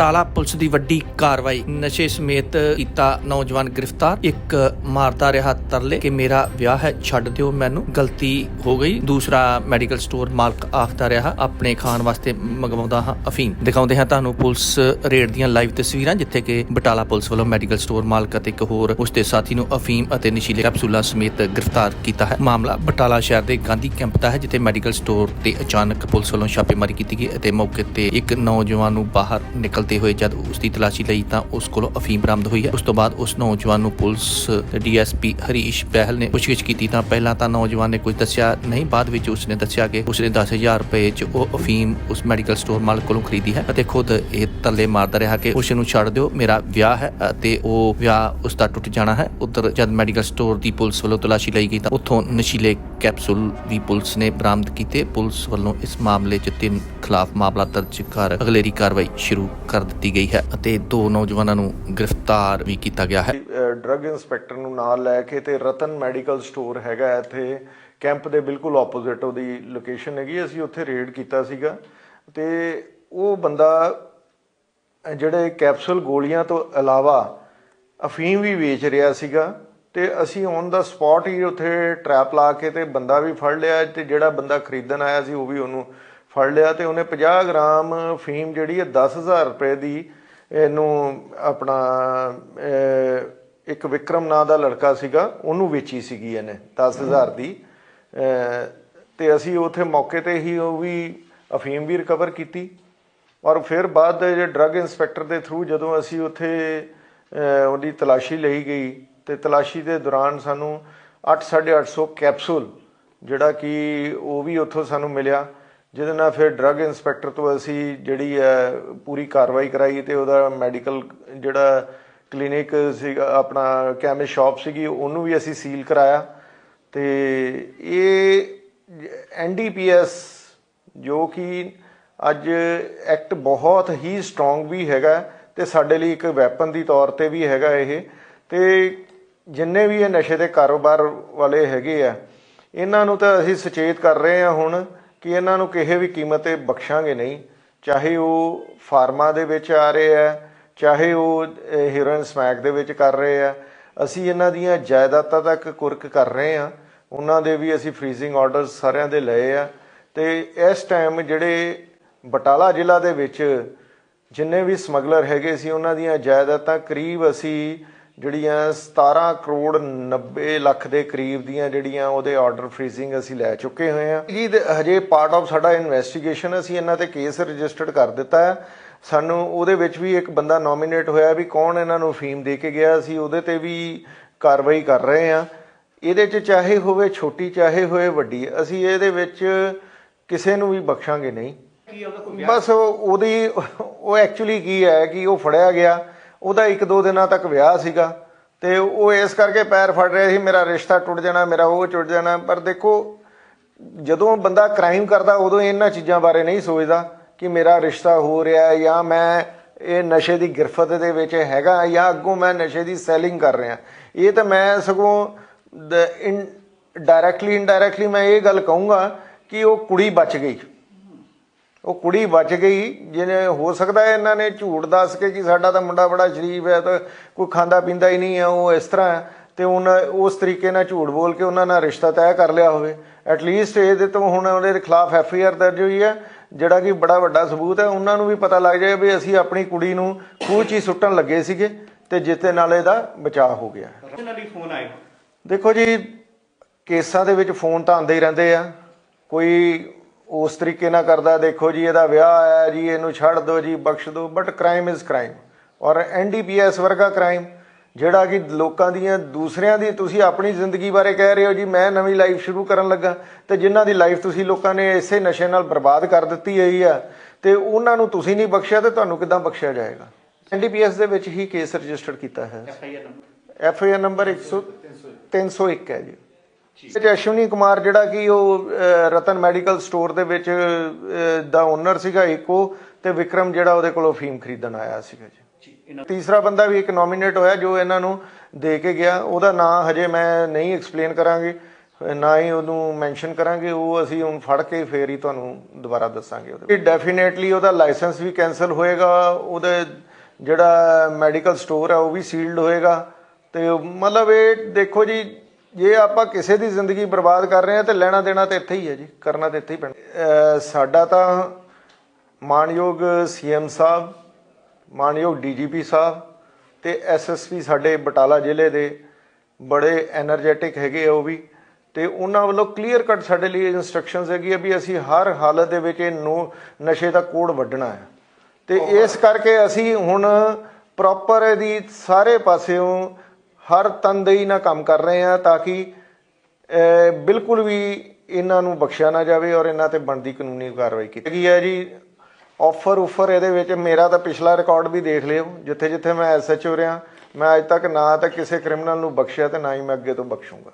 Batala police ਦੀ ਵੱਡੀ ਕਾਰਵਾਈ। ਨਸ਼ੇ ਸਮੇਤ ਕੀਤਾ ਨੌਜਵਾਨ ਗ੍ਰਿਫਤਾਰ। ਇੱਕ ਮਾਰਦਾ ਰਿਹਾ ਤਰਲੇ ਕਿ ਮੇਰਾ ਵਿਆਹ ਹੈ, ਛੱਡ ਦਿਓ ਮੈਨੂੰ। ਗਲਤੀ ਹੋ ਗਈ। ਦੂਸਰਾ ਮੈਡੀਕਲ ਸਟੋਰ ਮਾਲਕ ਆਖਦਾ ਰਿਹਾ, ਆਪਣੇ ਖਾਣ ਵਾਸਤੇ ਮੰਗਵਾਉਂਦਾ ਹਾਂ ਅਫੀਮ। ਦਿਖਾਉਂਦੇ ਹਾਂ ਤੁਹਾਨੂੰ ਪੁਲਿਸ ਰੇਡ ਦੀਆਂ ਲਾਈਵ ਤਸਵੀਰਾਂ, ਜਿੱਥੇ ਕਿ ਬਟਾਲਾ ਪੁਲਿਸ ਵੱਲੋਂ ਮੈਡੀਕਲ ਸਟੋਰ ਮਾਲਕ ਅਤੇ ਇੱਕ ਹੋਰ ਉਸ ਦੇ ਸਾਥੀ ਨੂੰ ਅਫੀਮ ਅਤੇ ਨਸ਼ੀਲੇ ਕੈਪਸੂਲਾਂ ਸਮੇਤ ਗ੍ਰਿਫਤਾਰ ਕੀਤਾ ਹੈ। ਮਾਮਲਾ ਬਟਾਲਾ ਸ਼ਹਿਰ ਦੇ ਗਾਂਧੀ ਕੈਂਪ ਦਾ ਹੈ, ਜਿੱਥੇ ਮੈਡੀਕਲ ਸਟੋਰ ਤੇ ਅਚਾਨਕ ਪੁਲਿਸ ਵੱਲੋਂ ਛਾਪੇਮਾਰੀ ਕੀਤੀ ਗਈ ਅਤੇ ਮੌਕੇ ਤੇ ਇੱਕ ਨੌਜਵਾਨ ਨੂੰ ਬਾਹਰ ਨਿਕਲ ਨਿਕਲਦੇ ਹੋਏ ਜਦ ਉਸ ਦੀ ਤਲਾਸ਼ੀ ਲਈ ਤਾਂ ਉਸ ਕੋਲੋਂ ਅਫੀਮ ਬਰਾਮਦ ਹੋਈ ਹੈ। ਉਸ ਤੋਂ ਬਾਅਦ ਉਸ ਨੌਜਵਾਨ ਨੂੰ ਪੁਲਿਸ, ਡੀਐਸਪੀ ਹਰੀਸ਼ ਬਹਿਲ ਨੇ ਪੁੱਛਗਿੱਛ ਕੀਤੀ ਤਾਂ ਪਹਿਲਾਂ ਤਾਂ ਨੌਜਵਾਨ ਨੇ ਕੁਝ ਦੱਸਿਆ ਨਹੀਂ, ਬਾਅਦ ਵਿੱਚ ਉਸ ਨੇ ਦੱਸਿਆ ਕਿ ਉਸ ਨੇ 10000 ਰੁਪਏ 'ਚ ਉਹ ਅਫੀਮ ਉਸ ਮੈਡੀਕਲ ਸਟੋਰ ਮਾਲਕ ਕੋਲੋਂ ਖਰੀਦੀ ਹੈ ਅਤੇ ਖੁਦ ਇਹ ਤਰਲੇ ਮਾਰਦਾ ਰਿਹਾ ਕਿ ਉਸ ਨੂੰ ਛੱਡ ਦਿਓ, ਮੇਰਾ ਵਿਆਹ ਹੈ ਅਤੇ ਉਹ ਵਿਆਹ ਉਸ ਦਾ ਟੁੱਟ ਜਾਣਾ ਹੈ। ਉਧਰ ਜਦ ਮੈਡੀਕਲ ਸਟੋਰ ਦੀ ਪੁਲਿਸ ਵੱਲੋਂ ਤਲਾਸ਼ੀ ਲਈ ਗਈ ਤਾਂ ਉੱਥੋਂ ਨਸ਼ੀਲੇ ਕੈਪਸੂਲ ਵੀ ਪੁਲਿਸ ਨੇ ਬਰਾਮਦ ਕੀਤੇ। ਪੁਲਿਸ ਵੱਲੋਂ ਇਸ ਮਾਮਲੇ 'ਚ ਤਿੰਨ ਖਿਲਾਫ ਮਾਮਲਾ ਦਰਜ ਕਰ ਅਗਲੇਰੀ ਕਾਰਵਾਈ ਸ਼ੁਰੂ ਕਰ ਦਿੱਤੀ ਗਈ ਹੈ ਅਤੇ ਦੋ ਨੌਜਵਾਨਾਂ ਨੂੰ ਗ੍ਰਿਫਤਾਰ ਵੀ ਕੀਤਾ ਗਿਆ ਹੈ। ਡਰੱਗ ਇੰਸਪੈਕਟਰ ਨੂੰ ਨਾਲ ਲੈ ਕੇ ਤੇ ਰਤਨ ਮੈਡੀਕਲ ਸਟੋਰ ਹੈਗਾ ਇੱਥੇ। ਕੈਂਪ ਦੇ ਬਿਲਕੁਲ ਆਪੋਜ਼ਿਟ ਉਹਦੀ ਲੋਕੇਸ਼ਨ ਹੈਗੀ ਅਸੀਂ ਉੱਥੇ ਰੇਡ ਕੀਤਾ ਸੀਗਾ। ਤੇ ਉਹ ਬੰਦਾ, ਜਿਹੜੇ ਕੈਪਸੂਲ ਗੋਲੀਆਂ ਤੋਂ ਇਲਾਵਾ ਅਫੀਮ ਵੀ ਵੇਚ ਰਿਹਾ ਸੀਗਾ ਤੇ ਅਸੀਂ ਔਨ ਦਾ ਸਪੌਟ ਹੀ ਉੱਥੇ ਟਰੈਪ ਲਾ ਕੇ ਤੇ ਬੰਦਾ ਵੀ ਫੜ ਲਿਆ ਤੇ ਜਿਹੜਾ ਬੰਦਾ ਖਰੀਦਣ ਆਇਆ ਸੀ ਉਹ ਵੀ ਉਹਨੂੰ ਫੜ ਲਿਆ ਤੇ ਉਹਨੇ 50 ਗ੍ਰਾਮ ਫੀਮ ਜਿਹੜੀ ਹੈ 10000 ਰੁਪਏ ਦੀ ਇਹਨੂੰ ਆਪਣਾ ਇੱਕ ਵਿਕਰਮ ਨਾਂ ਦਾ ਲੜਕਾ ਸੀਗਾ ਉਹਨੂੰ ਵੇਚੀ ਸੀਗੀ ਇਹਨੇ 10000 ਦੀ। ਅਹ, ਤੇ ਅਸੀਂ ਉੱਥੇ ਮੌਕੇ ਤੇ ਹੀ ਉਹ ਵੀ ਅਫੀਮ ਵੀ ਰਿਕਵਰ ਕੀਤੀ। ਔਰ ਫਿਰ ਬਾਅਦ ਦੇ ਜੇ ਡਰੱਗ ਇੰਸਪੈਕਟਰ ਦੇ ਥਰੂ ਜਦੋਂ ਅਸੀਂ ਉੱਥੇ ਉਹਦੀ ਤਲਾਸ਼ੀ ਲਈ ਗਈ ਤੇ ਤਲਾਸ਼ੀ ਦੇ ਦੌਰਾਨ ਸਾਨੂੰ 8-850 ਕੈਪਸੂਲ ਜਿਹੜਾ ਕਿ ਉਹ ਵੀ ਉੱਥੋਂ ਸਾਨੂੰ ਮਿਲਿਆ। ਜਿਹਦੇ ਨਾਲ ਫਿਰ ਡਰੱਗ ਇੰਸਪੈਕਟਰ ਤੋਂ ਅਸੀਂ ਜਿਹੜੀ ਹੈ ਪੂਰੀ ਕਾਰਵਾਈ ਕਰਾਈ ਤੇ ਉਹਦਾ ਮੈਡੀਕਲ ਜਿਹੜਾ ਕਲੀਨਿਕ ਸੀਗਾ, ਆਪਣਾ ਕੈਮਿਸਟ ਸ਼ਾਪ ਸੀਗੀ, ਉਹਨੂੰ ਵੀ ਅਸੀਂ ਸੀਲ ਕਰਾਇਆ। ਤੇ ਇਹ ਐਨਡੀਪੀਐਸ ਜੋ ਕਿ ਅੱਜ ਐਕਟ ਬਹੁਤ ਹੀ ਸਟਰੋਂਗ ਵੀ ਹੈਗਾ ਤੇ ਸਾਡੇ ਲਈ ਇੱਕ ਵੈਪਨ ਦੀ ਤੌਰ ਤੇ ਵੀ ਹੈਗਾ ਇਹ। ਤੇ ਜਿੰਨੇ ਵੀ ਇਹ ਨਸ਼ੇ ਦੇ ਕਾਰੋਬਾਰ ਵਾਲੇ ਹੈਗੇ ਆ, ਇਹਨਾਂ ਨੂੰ ਤਾਂ ਅਸੀਂ ਸੁਚੇਤ ਕਰ ਰਹੇ ਹਾਂ ਹੁਣ। ਕਿ ਇਹਨਾਂ ਨੂੰ ਕਿਸੇ ਵੀ ਕੀਮਤ ਤੇ ਬਖਸ਼ਾਂਗੇ ਨਹੀਂ, ਚਾਹੇ ਉਹ ਫਾਰਮਾ ਦੇ ਵਿੱਚ ਆ ਰਹੇ ਆ, ਚਾਹੇ ਉਹ ਹੀਰੋਇਨ ਸਮੈਕ ਦੇ ਵਿੱਚ ਕਰ ਰਹੇ ਆ, ਅਸੀਂ ਇਹਨਾਂ ਦੀਆਂ ਜਾਇਦਾਦਾਂ ਤੱਕ ਕੁਰਕ ਕਰ ਰਹੇ ਆ ਉਹਨਾਂ ਦੇ ਵੀ ਅਸੀਂ ਫ੍ਰੀਜ਼ਿੰਗ ਆਰਡਰਸ ਸਾਰਿਆਂ ਦੇ ਲਏ ਆ। ਤੇ ਇਸ ਟਾਈਮ ਜਿਹੜੇ ਬਟਾਲਾ ਜ਼ਿਲ੍ਹਾ ਦੇ ਵਿੱਚ ਜਿੰਨੇ ਵੀ ਸਮਗਲਰ ਹੈਗੇ ਸੀ, ਉਹਨਾਂ ਦੀਆਂ ਜਾਇਦਾਦਾਂ ਕਰੀਬ ਅਸੀਂ ਜਿਹੜੀਆਂ 17 ਕਰੋੜ 90 ਲੱਖ ਦੇ ਕਰੀਬ ਦੀਆਂ ਜਿਹੜੀਆਂ ਉਹਦੇ ਆਰਡਰ ਫ੍ਰੀਜ਼ਿੰਗ ਅਸੀਂ ਲੈ ਚੁੱਕੇ ਹੋਏ ਆ ਜੀ ਹਜੇ ਪਾਰਟ ਆਫ ਸਾਡਾ ਇਨਵੈਸਟੀਗੇਸ਼ਨ ਅਸੀਂ ਇਹਨਾਂ ਤੇ ਕੇਸ ਰਜਿਸਟਰਡ ਕਰ ਦਿੱਤਾ ਹੈ। ਸਾਨੂੰ ਉਹਦੇ ਵਿੱਚ ਵੀ ਇੱਕ ਬੰਦਾ ਨੋਮੀਨੇਟ ਹੋਇਆ ਵੀ ਕੌਣ ਇਹਨਾਂ ਨੂੰ ਫੀਮ ਦੇ ਕੇ ਗਿਆ ਸੀ ਉਹਦੇ ਤੇ ਵੀ ਕਾਰਵਾਈ ਕਰ ਰਹੇ ਆ ਇਹਦੇ 'ਚ ਚਾਹੇ ਹੋਵੇ ਛੋਟੀ ਚਾਹੇ ਹੋਵੇ ਵੱਡੀ ਅਸੀਂ ਇਹਦੇ ਵਿੱਚ ਕਿਸੇ ਨੂੰ ਵੀ ਬਖਸ਼ਾਂਗੇ ਨਹੀਂ। ਬਸ ਉਹ- ਉਹਦੀ ਉਹ ਐਕਚੁਅਲੀ ਕੀ ਹੈ ਕਿ ਉਹ ਫੜਿਆ ਗਿਆ। ਉਹਦਾ ਇੱਕ ਦੋ ਦਿਨਾਂ ਤੱਕ ਵਿਆਹ ਸੀਗਾ ਤੇ ਉਹ ਇਸ ਕਰਕੇ ਪੈਰ ਫੜ ਰਿਹਾ ਸੀ, ਮੇਰਾ ਰਿਸ਼ਤਾ ਟੁੱਟ ਜਾਣਾ, ਮੇਰਾ ਉਹ ਟੁੱਟ ਜਾਣਾ। ਪਰ ਦੇਖੋ, ਜਦੋਂ ਬੰਦਾ ਕ੍ਰਾਈਮ ਕਰਦਾ, ਉਦੋਂ ਇਹਨਾਂ ਚੀਜ਼ਾਂ ਬਾਰੇ ਨਹੀਂ ਸੋਚਦਾ ਕਿ ਮੇਰਾ ਰਿਸ਼ਤਾ ਹੋ ਰਿਹਾ ਜਾਂ ਮੈਂ ਇਹ ਨਸ਼ੇ ਦੀ ਗਿਰਫਤ ਦੇ ਵਿੱਚ ਹੈਗਾ ਜਾਂ ਅੱਗੋਂ ਮੈਂ ਨਸ਼ੇ ਦੀ ਸੈਲਿੰਗ ਕਰ ਰਿਹਾ। ਇਹ ਤਾਂ ਮੈਂ ਸਗੋਂ ਡਾਇਰੈਕਟਲੀ ਇਨਡਾਇਰੈਕਟਲੀ ਮੈਂ ਇਹ ਗੱਲ ਕਹੂੰਗਾ ਕਿ ਉਹ ਕੁੜੀ ਬਚ ਗਈ। ਉਹ ਕੁੜੀ ਬਚ ਗਈ ਜਿਹਨੇ ਹੋ ਸਕਦਾ ਹੈ ਇਹਨਾਂ ਨੇ ਝੂਠ ਦੱਸ ਕੇ ਕਿ ਸਾਡਾ ਤਾਂ ਮੁੰਡਾ ਬੜਾ ਸ਼ਰੀਫ ਹੈ ਤਾਂ ਕੋਈ ਖਾਂਦਾ ਪੀਂਦਾ ਹੀ ਨਹੀਂ ਹੈ ਉਹ ਇਸ ਤਰ੍ਹਾਂ ਤੇ ਉਹਨਾਂ ਉਸ ਤਰੀਕੇ ਨਾਲ ਝੂਠ ਬੋਲ ਕੇ ਉਹਨਾਂ ਨਾਲ ਰਿਸ਼ਤਾ ਤੈਅ ਕਰ ਲਿਆ ਹੋਵੇ। ਐਟਲੀਸਟ ਇਹਦੇ ਤੋਂ ਹੁਣ ਉਹਦੇ ਖਿਲਾਫ ਐਫ ਆਈ ਆਰ ਦਰਜ ਹੋਈ ਹੈ ਜਿਹੜਾ ਕਿ ਬੜਾ ਵੱਡਾ ਸਬੂਤ ਹੈ। ਉਹਨਾਂ ਨੂੰ ਵੀ ਪਤਾ ਲੱਗ ਜਾਏ ਵੀ ਅਸੀਂ ਆਪਣੀ ਕੁੜੀ ਨੂੰ ਖੂਹ 'ਚ ਹੀ ਸੁੱਟਣ ਲੱਗੇ ਸੀਗੇ ਤੇ ਜਿੱਤੇ ਨਾਲ ਇਹਦਾ ਬਚਾਅ ਹੋ ਗਿਆ। ਫੋਨ ਆਏ ਦੇਖੋ ਜੀ ਕੇਸਾਂ ਦੇ ਵਿੱਚ ਫੋਨ ਤਾਂ ਆਉਂਦੇ ਹੀ ਰਹਿੰਦੇ ਆ। ਕੋਈ ਉਸ ਤਰੀਕੇ ਨਾਲ ਕਰਦਾ ਦੇਖੋ ਜੀ ਇਹਦਾ ਵਿਆਹ ਆਇਆ ਜੀ ਇਹਨੂੰ ਛੱਡ ਦਿਓ ਜੀ ਬਖਸ਼ ਦਿਓ ਬਟ ਕ੍ਰਾਈਮ ਇਜ਼ ਕ੍ਰਾਈਮ ਔਰ ਐਨਡੀਪੀਐਸ ਵਰਗਾ ਕ੍ਰਾਈਮ ਜਿਹੜਾ ਕਿ ਲੋਕਾਂ ਦੀਆਂ ਦੂਸਰਿਆਂ ਦੀ ਤੁਸੀਂ ਆਪਣੀ ਜ਼ਿੰਦਗੀ ਬਾਰੇ ਕਹਿ ਰਹੇ ਹੋ ਜੀ ਮੈਂ ਨਵੀਂ ਲਾਈਫ ਸ਼ੁਰੂ ਕਰਨ ਲੱਗਾ ਤੇ ਜਿਨ੍ਹਾਂ ਦੀ ਲਾਈਫ ਤੁਸੀਂ ਲੋਕਾਂ ਨੇ ਇਸੇ ਨਸ਼ੇ ਨਾਲ ਬਰਬਾਦ ਕਰ ਦਿੱਤੀ ਹੋਈ ਆ ਤੇ ਉਹਨਾਂ ਨੂੰ ਤੁਸੀਂ ਨਹੀਂ ਬਖਸ਼ਿਆ ਤੇ ਤੁਹਾਨੂੰ ਕਿੱਦਾਂ ਬਖਸ਼ਿਆ ਜਾਏਗਾ? ਐਨਡੀਪੀਐਸ ਦੇ ਵਿੱਚ ਹੀ ਕੇਸ ਰਜਿਸਟਰ ਕੀਤਾ ਹੈ। F I R number. F I R number 100 301 ਹੈ ਜੀ। ਤੇ ਅਸ਼ਵਨੀ ਕੁਮਾਰ ਜਿਹੜਾ ਕਿ ਉਹ ਰਤਨ ਮੈਡੀਕਲ ਸਟੋਰ ਦੇ ਵਿੱਚ ਦਾ ਓਨਰ ਸੀਗਾ ਇੱਕੋ ਤੇ ਵਿਕਰਮ ਜਿਹੜਾ ਉਹਦੇ ਕੋਲੋਂ ਫੀਮ ਖਰੀਦਣ ਆਇਆ ਸੀਗਾ ਜੀ। ਜੀ ਤੀਸਰਾ ਬੰਦਾ ਵੀ ਇੱਕ ਨੋਮੀਨੇਟ ਹੋਇਆ ਜੋ ਇਹਨਾਂ ਨੂੰ ਦੇ ਕੇ ਗਿਆ। ਉਹਦਾ ਨਾਂ ਹਜੇ ਮੈਂ ਨਹੀਂ ਐਕਸਪਲੇਨ ਕਰਾਂਗੀ ਨਾ ਹੀ ਉਹਨੂੰ ਮੈਂਸ਼ਨ ਕਰਾਂਗੇ ਉਹ ਅਸੀਂ ਹੁਣ ਫੜ ਕੇ ਫੇਰ ਹੀ ਤੁਹਾਨੂੰ ਦੁਬਾਰਾ ਦੱਸਾਂਗੇ ਉਹਦੇ ਡੈਫੀਨੇਟਲੀ ਉਹਦਾ ਲਾਇਸੈਂਸ ਵੀ ਕੈਨਸਲ ਹੋਏਗਾ ਉਹਦੇ ਜਿਹੜਾ ਮੈਡੀਕਲ ਸਟੋਰ ਹੈ ਉਹ ਵੀ ਸੀਲਡ ਹੋਏਗਾ। ਤੇ ਮਤਲਬ ਇਹ ਦੇਖੋ ਜੀ ਜੇ ਆਪਾਂ ਕਿਸੇ ਦੀ ਜ਼ਿੰਦਗੀ ਬਰਬਾਦ ਕਰ ਰਹੇ ਆ ਤੇ ਲੈਣਾ ਦੇਣਾ ਤਾਂ ਇੱਥੇ ਹੀ ਹੈ ਜੀ ਕਰਨਾ ਤਾਂ ਇੱਥੇ ਹੀ ਪੈਣਾ। ਸਾਡਾ ਤਾਂ ਮਾਨਯੋਗ ਸੀਐਮ ਸਾਹਿਬ ਮਾਨਯੋਗ ਡੀਜੀਪੀ ਸਾਹਿਬ ਤੇ ਐਸਐਸਪੀ ਸਾਡੇ ਬਟਾਲਾ ਜ਼ਿਲ੍ਹੇ ਦੇ ਬੜੇ ਐਨਰਜੈਟਿਕ ਹੈਗੇ ਆ ਉਹ ਵੀ ਤੇ ਉਹਨਾਂ ਵੱਲੋਂ ਕਲੀਅਰ ਕੱਟ ਸਾਡੇ ਲਈ ਇਨਸਟਰਕਸ਼ਨਸ ਹੈਗੀ ਆ ਵੀ ਅਸੀਂ ਹਰ ਹਾਲਤ ਦੇ ਵਿੱਚ ਇਹ ਨੋ ਨਸ਼ੇ ਦਾ ਕੋੜ ਵੱਢਣਾ ਹੈ। ਤੇ ਇਸ ਕਰਕੇ ਅਸੀਂ ਹੁਣ ਪ੍ਰੋਪਰ ਇਹਦੀ ਸਾਰੇ ਪਾਸਿਓਂ ਹਰ ਤਨਦੇਹੀ ਨਾਲ ਕੰਮ ਕਰ ਰਹੇ ਹਾਂ ਤਾਂ ਕਿ ਬਿਲਕੁਲ ਵੀ ਇਹਨਾਂ ਨੂੰ ਬਖਸ਼ਿਆ ਨਾ ਜਾਵੇ ਔਰ ਇਹਨਾਂ ਤੇ ਬਣਦੀ ਕਾਨੂੰਨੀ ਕਾਰਵਾਈ ਕੀਤੀ। ਗਈ ਹੈ ਜੀ ਆਫਰ ਉਫਰ ਇਹਦੇ ਵਿੱਚ ਮੇਰਾ ਤਾਂ ਪਿਛਲਾ ਰਿਕਾਰਡ ਵੀ ਦੇਖ ਲਿਓ ਜਿੱਥੇ ਜਿੱਥੇ ਮੈਂ ਐਸਐਚਓ ਰਿਹਾ, ਮੈਂ ਅੱਜ ਤੱਕ ਨਾ ਤਾਂ ਕਿਸੇ ਕ੍ਰਿਮੀਨਲ ਨੂੰ ਬਖਸ਼ਿਆ ਤੇ ਨਾ ਹੀ ਮੈਂ ਅੱਗੇ ਤੋਂ ਬਖਸ਼ੂੰਗਾ।